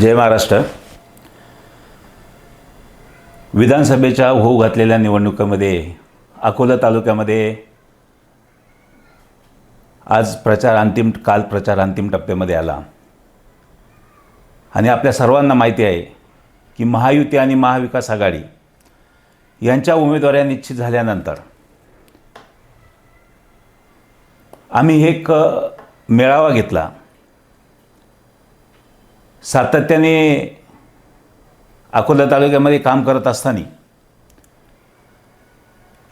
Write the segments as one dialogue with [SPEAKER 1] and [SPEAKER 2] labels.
[SPEAKER 1] जय महाराष्ट्र. विधानसभेच्या होऊ घातलेल्या निवडणुकीमध्ये अकोला तालुक्यामध्ये आज प्रचार अंतिम काल प्रचार अंतिम टप्प्यामध्ये आला. आणि आपल्या सर्वांना माहिती आहे की महायुती आणि महाविकास आघाडी यांच्या उमेदवाऱ्या निश्चित झाल्यानंतर आम्ही एक मेळावा घेतला. सातत्याने अकोला तालुक्यामध्ये काम करत असताना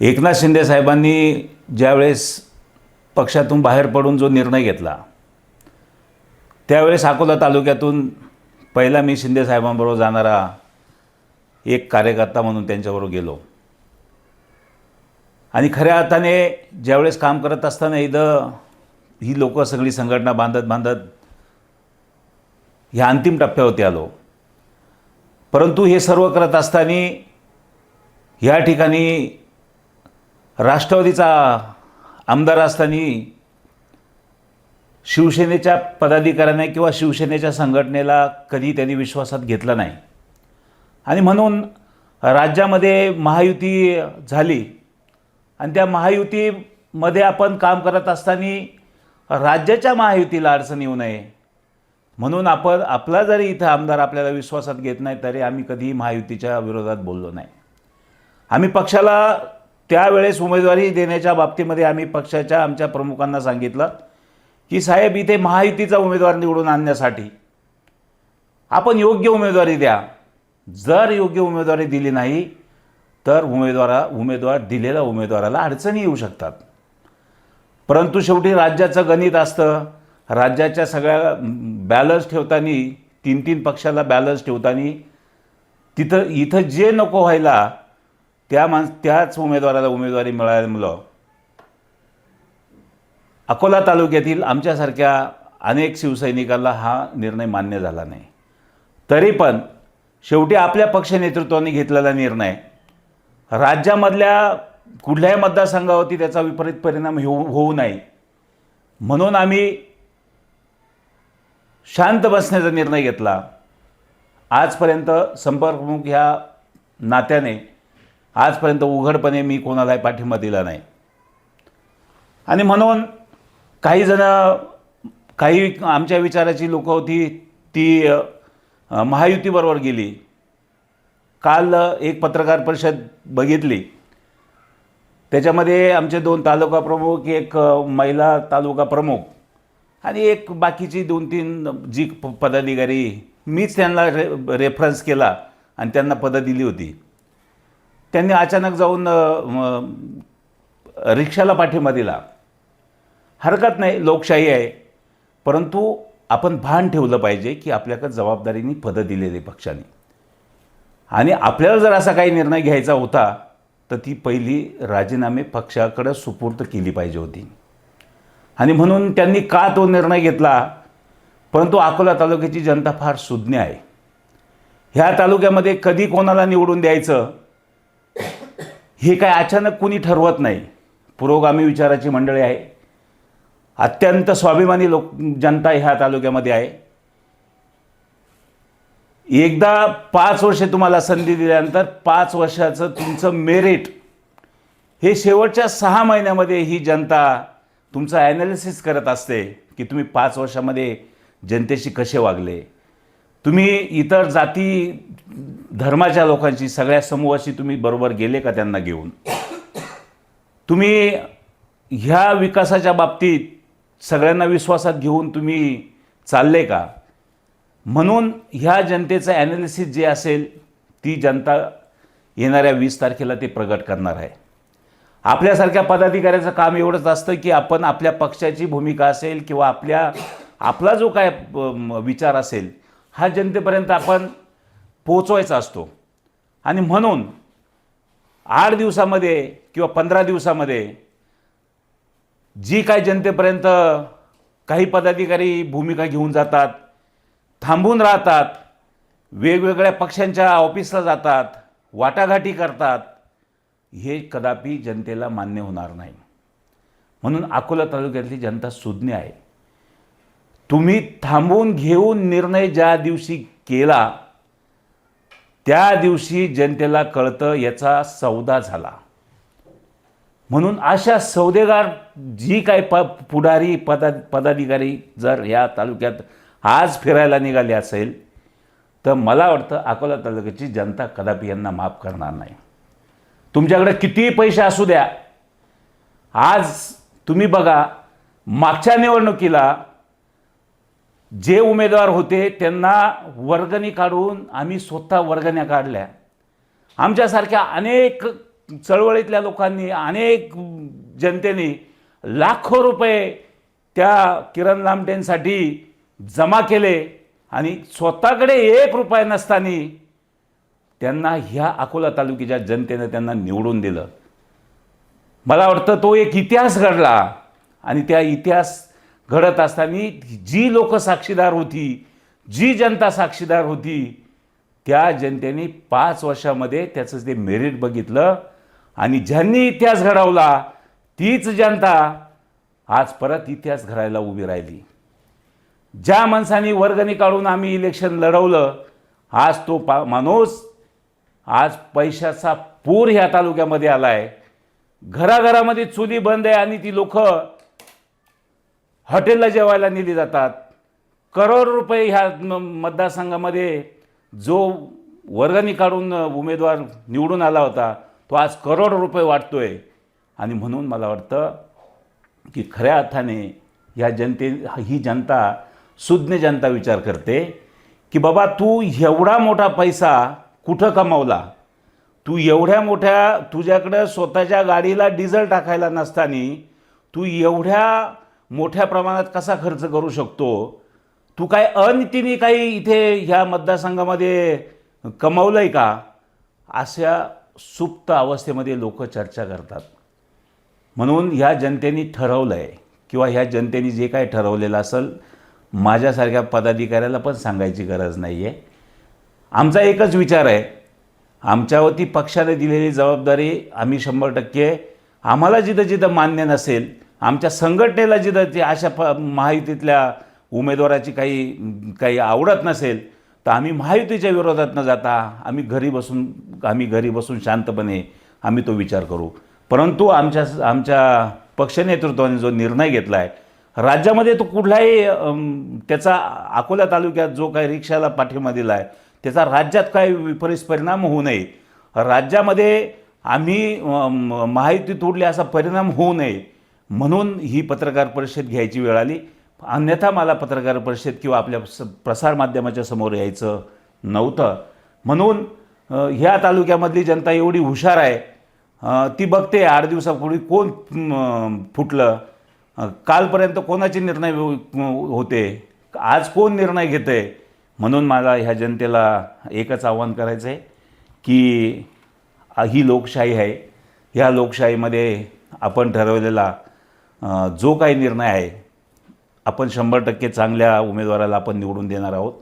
[SPEAKER 1] एकनाथ शिंदे साहेबांनी ज्यावेळेस पक्षातून बाहेर पडून जो निर्णय घेतला त्यावेळेस अकोला तालुक्यातून पहिला मी शिंदे साहेबांबरोबर जाणारा एक कार्यकर्ता म्हणून त्यांच्याबरोबर गेलो. आणि खऱ्या अर्थाने ज्यावेळेस काम करत असताना इथं ही लोकं सगळी संघटना बांधत बांधत ह्या अंतिम टप्प्यावरती आलो. परंतु हे सर्व करत असताना ह्या ठिकाणी राष्ट्रवादीचा आमदार असताना शिवसेनेच्या पदाधिकाऱ्याने किंवा शिवसेनेच्या संघटनेला कधी त्यांनी विश्वासात घेतला नाही. आणि म्हणून राज्यामध्ये महायुती झाली. आणि त्या महायुतीमध्ये आपण काम करत असताना राज्याच्या महायुतीला अडचण येऊ नये. म्हणून आपण आपला जरी इथं आमदार आपल्याला विश्वासात घेत नाही तरी आम्ही कधीही महायुतीच्या विरोधात बोललो नाही. आम्ही पक्षाला त्यावेळेस उमेदवारी देण्याच्या बाबतीमध्ये आम्ही पक्षाच्या आमच्या प्रमुखांना सांगितलं की साहेब इथे महायुतीचा उमेदवार निवडून आणण्यासाठी आपण योग्य उमेदवारी द्या. जर योग्य उमेदवारी दिली नाही तर उमेदवारा उमेदवार दिलेल्या उमेदवाराला अडचणी येऊ शकतात. परंतु शेवटी राज्याचं गणित असतं राज्याच्या सगळ्या बॅलन्स ठेवताना तीन तीन पक्षाला बॅलन्स ठेवताना तिथं इथं जे नको व्हायला त्या माणस त्याच उमेदवाराला उमेदवारी मिळाल्यामुळं अकोला तालुक्यातील आमच्यासारख्या अनेक शिवसैनिकांना हा निर्णय मान्य झाला नाही. तरी पण शेवटी आपल्या पक्ष नेतृत्वाने घेतलेला निर्णय राज्यामधल्या कुठल्याही मतदारसंघावरती त्याचा विपरीत परिणाम होऊ होऊ नये म्हणून आम्ही शांत बसण्याचा निर्णय घेतला. आजपर्यंत संपर्कमुख ह्या नात्याने आजपर्यंत उघडपणे मी कोणालाही पाठिंबा दिला नाही. आणि म्हणून काही जण काही आमच्या विचाराची लोकं होती ती महायुतीबरोबर गेली. काल एक पत्रकार परिषद बघितली. त्याच्यामध्ये आमचे दोन तालुका प्रमुख एक महिला तालुका प्रमुख आणि एक बाकीची दोन तीन जी प- पदाधिकारी मीच त्यांना रे रेफरन्स केला आणि त्यांना पदं दिली होती. त्यांनी अचानक जाऊन रिक्षाला पाठिंबा दिला हरकत नाही लोकशाही आहे. परंतु आपण भान ठेवलं पाहिजे की आपल्याकडे जबाबदारीने पदं दिलेली पक्षाने. आणि आपल्याला जर असा काही निर्णय घ्यायचा होता तर ती पहिली राजीनामे पक्षाकडं सुपूर्द केली पाहिजे होती. आणि म्हणून त्यांनी का तो निर्णय घेतला? परंतु अकोला तालुक्याची जनता फार सुज्ञ आहे. ह्या तालुक्यामध्ये कधी कोणाला निवडून द्यायचं? हे काय अचानक कुणी ठरवत नाही. पुरोगामी विचाराची मंडळी आहे. अत्यंत स्वाभिमानी लोक जनता ह्या तालुक्यामध्ये आहे. एकदा पाच वर्षे तुम्हाला संधी दिल्यानंतर पाच वर्षाचं तुमचं मेरिट हे शेवटच्या सहा महिन्यामध्ये ही जनता तुमचं ॲनालिसिस करत असते की तुम्ही पाच वर्षामध्ये जनतेशी कसे वागले? तुम्ही इतर जाती धर्माच्या लोकांची सगळ्या समूहाशी तुम्ही बरोबर गेले का त्यांना घेऊन? तुम्ही ह्या विकासाच्या बाबतीत सगळ्यांना विश्वासात घेऊन तुम्ही चालले का? म्हणून ह्या जनतेचं ॲनालिसिस जे असेल ती जनता येणाऱ्या वीस तारखेला ते प्रगट करणार आहे. आपल्यासारख्या पदाधिकाऱ्याचं काम एवढंच असतं की आपण आपल्या पक्षाची भूमिका असेल किंवा आपल्या आपला जो काय विचार असेल हा जनतेपर्यंत आपण पोचवायचा असतो. आणि म्हणून आठ दिवसामध्ये किंवा पंधरा दिवसामध्ये जी काय जनतेपर्यंत काही पदाधिकारी भूमिका घेऊन जातात थांबून राहतात वेगवेगळ्या पक्षांच्या ऑफिसला जातात वाटाघाटी करतात हे कदापि जनतेला मान्य होणार नाही. म्हणून अकोला तालुक्यातली जनता सुज्ञ आहे. तुम्ही थांबून घेऊन निर्णय ज्या दिवशी केला त्या दिवशी जनतेला कळतं याचा सौदा झाला. म्हणून अशा सौदेगार जी काय प पुढारी पदा पदाधिकारी जर या तालुक्यात आज फिरायला निघाले असेल तर मला वाटतं अकोला तालुक्याची जनता कदापि यांना माफ करणार नाही. तुमच्याकडे कितीही पैसे असू द्या आज तुम्ही बघा मागच्या निवडणुकीला जे उमेदवार होते त्यांना वर्गणी काढून आम्ही स्वतः वर्गण्या काढल्या. आमच्यासारख्या अनेक चळवळीतल्या लोकांनी अनेक जनतेने लाखो रुपये त्या किरण लामटेंसाठी जमा केले आणि स्वतःकडे एक रुपया नसताना त्यांना ह्या अकोला तालुक्याच्या जनतेनं त्यांना निवडून दिलं. मला वाटतं तो एक इतिहास घडला आणि त्या इतिहास घडत असताना जी लोक साक्षीदार होती जी जनता साक्षीदार होती त्या जनतेने पाच वर्षामध्ये त्याचं ते मेरिट बघितलं आणि ज्यांनी इतिहास घडवला तीच जनता आज परत इतिहास घडायला उभी राहिली. ज्या माणसाने वर्गणी काढून आम्ही इलेक्शन लढवलं आज तो पा माणूस आज पैशाचा पूर ह्या तालुक्यामध्ये आला आहे घराघरामध्ये चुली बंद आहे आणि ती लोक हॉटेलला जेवायला नेली जातात. करोड रुपये ह्या म- मतदारसंघामध्ये जो वर्गणी काढून उमेदवार निवडून आला होता तो आज करोड रुपये वाटतोय. आणि म्हणून मला वाटतं की खऱ्या अर्थाने ह्या जनते ही जनता सुज्ञ जनता विचार करते की बाबा तू एवढा मोठा पैसा कुठं कमावला? तू एवढ्या मोठ्या तुझ्याकडं स्वतःच्या गाडीला डिझेल टाकायला नसताना तू एवढ्या मोठ्या प्रमाणात कसा खर्च करू शकतो? तू काय अनितीने काही इथे ह्या मतदारसंघामध्ये कमावलं आहे का? अशा सुप्त अवस्थेमध्ये लोक चर्चा करतात. म्हणून ह्या जनतेने ठरवलं आहे किंवा ह्या जनतेने जे काय ठरवलेलं असेल माझ्यासारख्या पदाधिकाऱ्याला पण सांगायची गरज नाही आहे आमचा एकच विचार आहे. आमच्यावरती पक्षाने दिलेली जबाबदारी आम्ही शंभर टक्के आम्हाला जिथं जिथं मान्य नसेल आमच्या संघटनेला जिथं ते अशा प महायुतीतल्या उमेदवाराची काही काही आवडत नसेल तर आम्ही महायुतीच्या विरोधात न जाता. आम्ही घरी बसून आम्ही घरी बसून शांतपणे आम्ही तो विचार करू. परंतु आमच्या आमच्या पक्षनेतृत्वाने जो निर्णय घेतला आहे राज्यामध्ये तो कुठलाही त्याचा अकोला तालुक्यात जो काही रिक्षाला पाठिंबा दिला आहे त्याचा राज्यात काही विपरीत परिणाम होऊ नये. राज्यामध्ये आम्ही अम, महायुती तोडली असा परिणाम होऊ नये. म्हणून ही पत्रकार परिषद घ्यायची वेळ आली. अन्यथा मला पत्रकार परिषद किंवा आपल्या स प्रसारमाध्यमाच्या समोर यायचं नव्हतं. म्हणून ह्या तालुक्यामधली जनता एवढी हुशार आहे. ती बघते आठ दिवसापूर्वी कोण फुटलं. कालपर्यंत कोणाचे निर्णय हो, हो, होते? आज कोण निर्णय घेते म्हणून मला ह्या जनतेला एकच आव्हान करायचं आहे की ही लोकशाही आहे. ह्या लोकशाहीमध्ये आपण ठरवलेला जो काही निर्णय आहे आपण शंभर टक्के चांगल्या उमेदवाराला आपण निवडून देणार आहोत.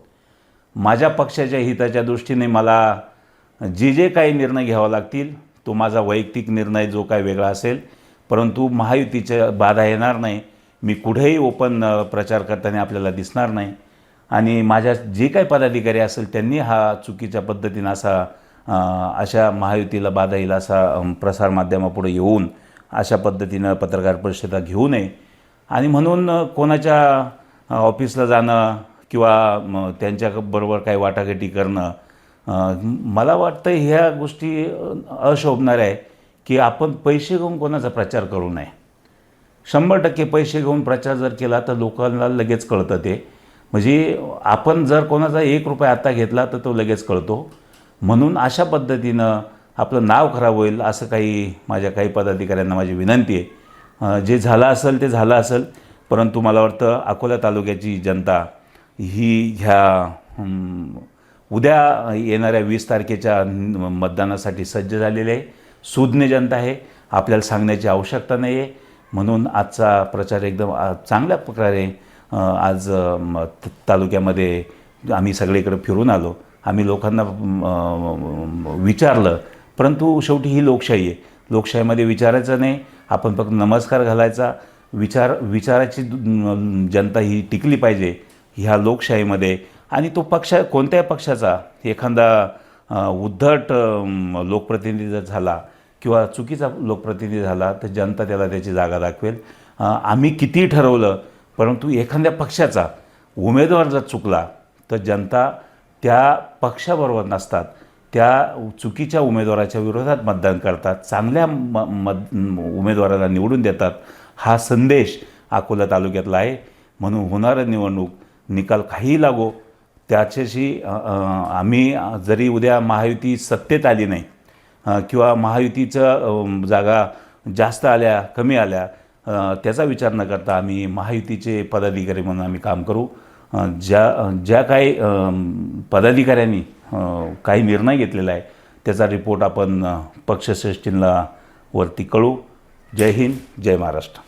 [SPEAKER 1] माझ्या पक्षाच्या हिताच्या दृष्टीने मला जे जे काही निर्णय घ्यावा लागतील तो माझा वैयक्तिक निर्णय जो काही वेगळा असेल परंतु महायुतीच्या बाधा येणार नाही. मी कुठेही ओपन प्रचार करताना आपल्याला दिसणार नाही. आणि माझ्या जे काही पदाधिकारी असेल त्यांनी हा चुकीच्या पद्धतीनं असा अशा महायुतीला बाधा येईल असा प्रसारमाध्यमापुढे येऊन अशा पद्धतीनं पत्रकार परिषदा घेऊ नये. आणि म्हणून कोणाच्या ऑफिसला जाणं किंवा त्यांच्याबरोबर काही वाटाघाटी करणं मला वाटतं ह्या गोष्टी अशोभणाऱ्या आहे की आपण पैसे घेऊन कोणाचा प्रचार करू नये. शंभर टक्के पैसे घेऊन प्रचार जर केला तर लोकांना लगेच कळतं ते. म्हणजे आपण जर कोणाचा एक रुपया आता घेतला तर तो लगेच कळतो. म्हणून अशा पद्धतीनं आपलं नाव खराब होईल असं काही माझ्या काही पदाधिकाऱ्यांना माझी विनंती आहे. जे झालं असेल ते झालं असेल परंतु मला वाटतं अकोला तालुक्याची जनता ही ह्या उद्या येणाऱ्या वीस तारखेच्या मतदानासाठी सज्ज झालेली आहे. सुज्ञ जनता आहे. आपल्याला सांगण्याची आवश्यकता नाही आहे म्हणून आजचा प्रचार एकदम चांगल्या प्रकारे आज तालुक्यामध्ये आम्ही सगळीकडे फिरून आलो. आम्ही लोकांना विचारलं परंतु शेवटी ही लोकशाही आहे. लोकशाहीमध्ये विचारायचं नाही. आपण फक्त नमस्कार घालायचा. विचार विचाराची जनता ही टिकली पाहिजे ह्या लोकशाहीमध्ये. आणि तो पक्ष कोणत्याही पक्षाचा? एखादा उद्धट लोकप्रतिनिधी जर झाला किंवा चुकीचा लोकप्रतिनिधी झाला तर जनता त्याला त्याची जागा दाखवेल. आम्ही कितीही ठरवलं परंतु एखाद्या पक्षाचा उमेदवार जर चुकला तर जनता त्या पक्षाबरोबर नसतात. त्या चुकीच्या उमेदवाराच्या विरोधात मतदान करतात. चांगल्या म मद उमेदवाराला निवडून देतात. हा संदेश अकोला तालुक्यातला आहे. म्हणून होणारं निवडणूक निकाल काहीही लागो त्याच्याशी आम्ही जरी उद्या महायुती सत्तेत आली नाही किंवा महायुतीचं जागा जास्त आल्या कमी आल्या त्याचा विचार न करता आम्ही महायुतीचे पदाधिकारी म्हणून आम्ही काम करू. ज्या ज्या काही पदाधिकाऱ्यांनी काही निर्णय घेतलेला आहे त्याचा रिपोर्ट आपण पक्षश्रेष्ठींना वरती कळू. जय हिंद जय महाराष्ट्र.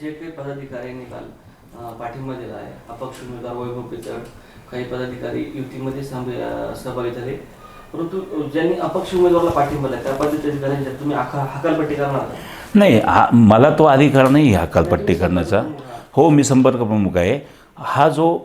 [SPEAKER 2] जे काही पदाधिकाऱ्यांनी काल पाठिंबा दिला आहे अपक्ष उमेदवार वैभव पिचड काही पदाधिकारी युतीमध्ये सहभागी झाले. परंतु ज्यांनी अपक्ष उमेदवाराला पाठिंबा दिला त्या पदाधिकाऱ्यांच्या तुम्ही आखा हकालपट्टी करणार
[SPEAKER 1] नाही हा मला तो अधिकार नाही हा कालपट्टी करण्याचा. हो मी संपर्क प्रमुख आहे. हा जो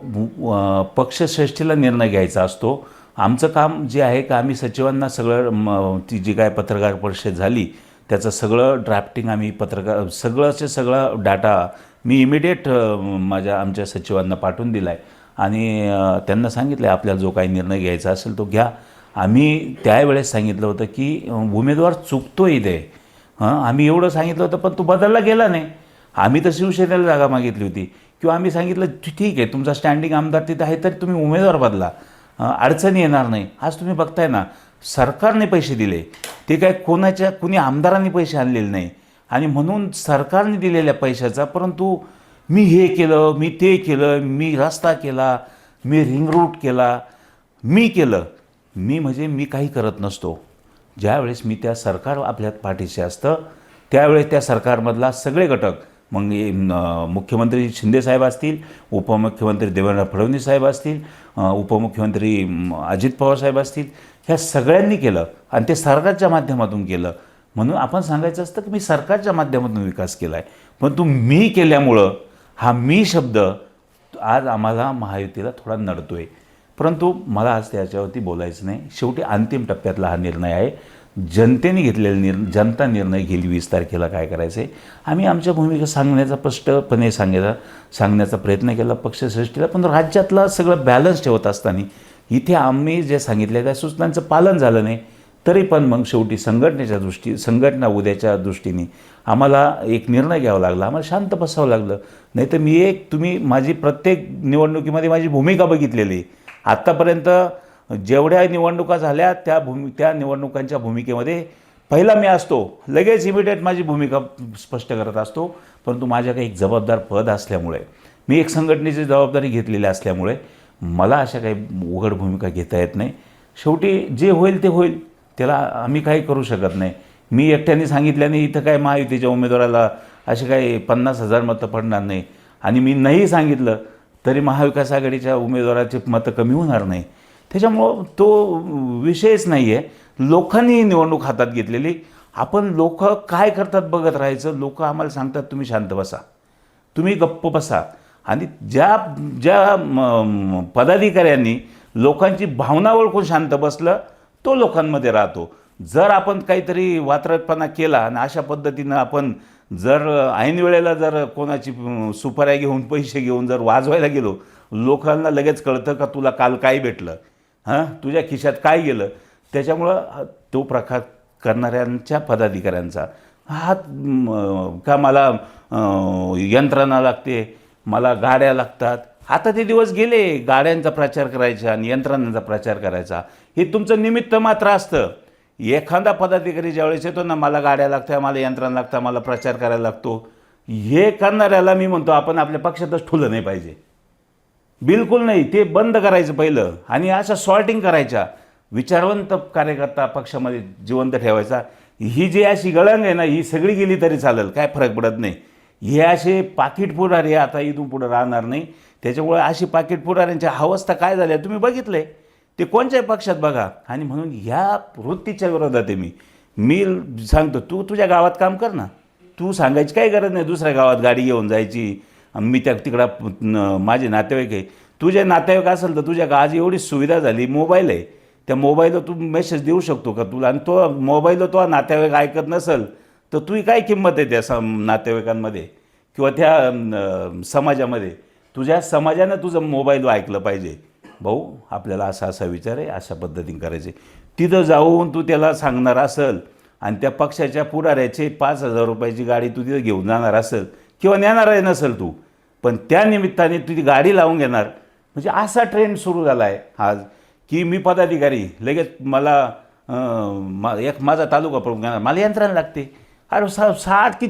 [SPEAKER 1] पक्षश्रेष्ठीला निर्णय घ्यायचा असतो आमचं काम जे आहे का आम्ही सचिवांना सगळं ती जी काय पत्रकार परिषद झाली त्याचं सगळं ड्राफ्टिंग आम्ही पत्रकार सगळंचे सगळं डाटा मी इमिडिएट माझ्या आमच्या सचिवांना पाठवून दिला आहे आणि त्यांना सांगितलं आहे आपल्याला जो काही निर्णय घ्यायचा असेल तो घ्या. आम्ही त्यावेळेस सांगितलं होतं की उमेदवार चुकतो इथे. हां आम्ही एवढं सांगितलं होतं पण तो बदलला गेला नाही. आम्ही तर शिवसेनेला जागा मागितली होती. किंवा आम्ही सांगितलं ठीक आहे तुमचा स्टँडिंग आमदार तिथे आहे तर तुम्ही उमेदवार बदला. अडचणी येणार नाही. आज तुम्ही बघताय ना सरकारने पैसे दिले. ते काय कोणाच्या कुणी आमदारांनी पैसे आणलेले नाही. आणि म्हणून सरकारने दिलेल्या पैशाचा परंतु मी हे केलं मी ते केलं मी रस्ता केला मी रिंग रूट केला मी केलं. मी म्हणजे मी काही करत नसतो. ज्यावेळेस मी त्या सरकार आपल्या पाठीशी असतं त्यावेळेस त्या सरकारमधला सगळे घटक मग मुख्यमंत्री शिंदे मुख्यमंत्री शिंदेसाहेब असतील उपमुख्यमंत्री देवेंद्र फडणवीस साहेब असतील उपमुख्यमंत्री अजित पवार साहेब असतील ह्या सगळ्यांनी केलं आणि ते सरकारच्या माध्यमातून केलं. म्हणून आपण सांगायचं असतं की मी सरकारच्या माध्यमातून विकास केला आहे परंतु मी केल्यामुळं हा मी शब्द आज आम्हाला महायुतीला थोडा नडतो आहे परंतु मला आज त्याच्यावरती बोलायचं नाही. शेवटी अंतिम टप्प्यातला हा निर्णय आहे. जनतेने घेतलेला निर् जनता निर्णय घेईल वीस तारखेला काय करायचं आहे आम्ही आमच्या भूमिका सांगण्याचा स्पष्टपणे सांगायचा सांगण्याचा प्रयत्न केला पक्षश्रेष्ठीला पण राज्यातला सगळं बॅलन्स ठेवत असताना इथे आम्ही जे सांगितले त्या सूचनांचं पालन झालं नाही. तरी पण मग शेवटी संघटनेच्या दृष्टी संघटना उद्याच्या दृष्टीने आम्हाला एक निर्णय घ्यावा लागला. आम्हाला शांत बसावं लागलं. नाही तर मी एक तुम्ही माझी प्रत्येक निवडणुकीमध्ये माझी भूमिका बघितलेली आहे. आत्तापर्यंत जेवढ्या निवडणुका झाल्या त्या भूमि त्या निवडणुकांच्या भूमिकेमध्ये पहिला मी असतो. लगेच इमिडिएट माझी भूमिका स्पष्ट करत असतो. परंतु माझ्याकडे एक जबाबदार पद असल्यामुळे मी एक संघटनेची जबाबदारी घेतलेली असल्यामुळे मला अशा काही उघड भूमिका घेता येत नाही. शेवटी जे होईल ते होईल त्याला आम्ही काही करू शकत नाही. मी एकट्याने सांगितल्याने इथं काय महायुतीच्या उमेदवाराला असे काही पन्नास हजार मतं पडणार नाही. आणि मी नाही सांगितलं तरी महाविकास आघाडीच्या उमेदवाराचे मतं कमी होणार नाही. त्याच्यामुळं तो विषयच नाही आहे लोकांनी निवडणूक हातात घेतलेली. आपण लोक काय करतात बघत राहायचं? लोक आम्हाला सांगतात तुम्ही शांत बसा. तुम्ही गप्प बसा. आणि ज्या ज्या पदाधिकाऱ्यांनी लोकांची भावना ओळखून शांत बसलं तो लोकांमध्ये राहतो. जर आपण काहीतरी वात्रटपणा केला आणि अशा पद्धतीनं आपण जर ऐन वेळेला जर कोणाची सुपाऱ्या घेऊन पैसे घेऊन जर वाजवायला गेलो लोकांना लगेच कळतं का तुला काल काय भेटलं? हां? तुझ्या खिशात काय गेलं? त्याच्यामुळं तो प्रकार करणाऱ्यांच्या पदाधिकाऱ्यांचा. हात का मला यंत्रणा लागते? मला गाड्या लागतात. आता ते दिवस गेले गाड्यांचा प्रचार करायचा आणि यंत्रणांचा प्रचार करायचा. हे तुमचं निमित्त मात्र असतं. एखादा पदाधिकारी ज्यावेळेस येतो ना मला गाड्या लागत्या मला यंत्रणा लागतं मला प्रचार करायला लागतो हे करणाऱ्याला मी म्हणतो आपण आपल्या पक्षातच ठुलं नाही पाहिजे. बिलकुल नाही ते बंद करायचं पहिलं आणि अशा सॉर्टिंग करायच्या. विचारवंत कार्यकर्ता पक्षामध्ये जिवंत ठेवायचा. ही जी अशी गळंग आहे ना ही सगळी गेली तरी चालेल काय फरक पडत नाही. हे असे पाकिट पुढारे आता इथून पुढं राहणार नाही. त्याच्यामुळे अशी पाकिट पुढाऱ्यांच्या अवस्था काय झाल्या तुम्ही बघितलंय. ते कोणत्याही पक्षात बघा. आणि म्हणून ह्या वृत्तीच्या विरोधात आहे मी. मी सांगतो तू तुझ्या गावात काम कर ना. तू सांगायची काही गरज नाही. दुसऱ्या गावात गाडी घेऊन जायची. मी त्या तिकडं माझे नातेवाईक आहे. तुझे नातेवाईक असेल तर तुझ्या आज एवढी सुविधा झाली मोबाईल आहे. त्या मोबाईलवर तू मेसेज देऊ शकतो का तुला? आणि तो मोबाईलवर तो नातेवाईक ऐकत नसेल तर तुझी काय किंमत आहे त्या सम नातेवाईकांमध्ये? किंवा त्या समाजामध्ये? तुझ्या समाजानं तुझं मोबाईल ऐकलं पाहिजे. भाऊ आपल्याला असा असा विचार आहे अशा पद्धतीने करायचे. तिथं जाऊन तू त्याला सांगणार असेल आणि त्या पक्षाच्या पुढाऱ्याचे पाच हजार रुपयाची गाडी तू तिथं घेऊन जाणार असेल किंवा नेणार आहे नसेल तू पण त्या निमित्ताने तू ती गाडी लावून घेणार. म्हणजे असा ट्रेंड सुरू झाला आहे आज की मी पदाधिकारी लगेच मला मा एक माझा तालुका प्रमुख घेणार मला यंत्रणा लागते. अरे सा सात की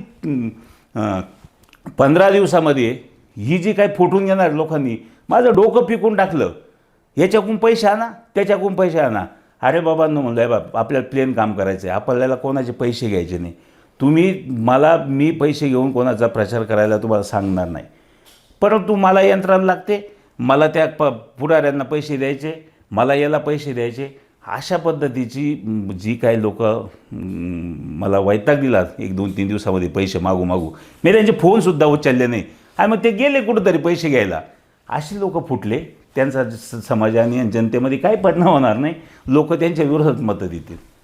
[SPEAKER 1] पंधरा दिवसामध्ये ही जी काही फुटून घेणार लोकांनी माझं डोकं पिकून टाकलं. याच्याकडून पैसे आणा त्याच्याकडून पैसे आणा. अरे बाबांनो म्हणलं आहे बाब आपल्याला प्लेन काम करायचं आहे आपल्याला कोणाचे पैसे घ्यायचे नाही. तुम्ही मला मी पैसे घेऊन कोणाचा प्रचार करायला तुम्हाला सांगणार नाही. परंतु मला यंत्रणा लागते. मला त्या प पुढाऱ्यांना पैसे द्यायचे. मला याला पैसे द्यायचे. अशा पद्धतीची जी काही लोक मला वैताग दिला एक दोन तीन दिवसामध्ये पैसे मागू मागू. मी त्यांचे फोनसुद्धा उचलले नाही. आणि मग ते गेले कुठंतरी पैसे घ्यायला. असे लोक फुटले. त्यांचा स- समाजाने आणि जनतेमध्ये काही परिणाम होणार नाही. लोक त्यांच्या विरोधात मतं देतील.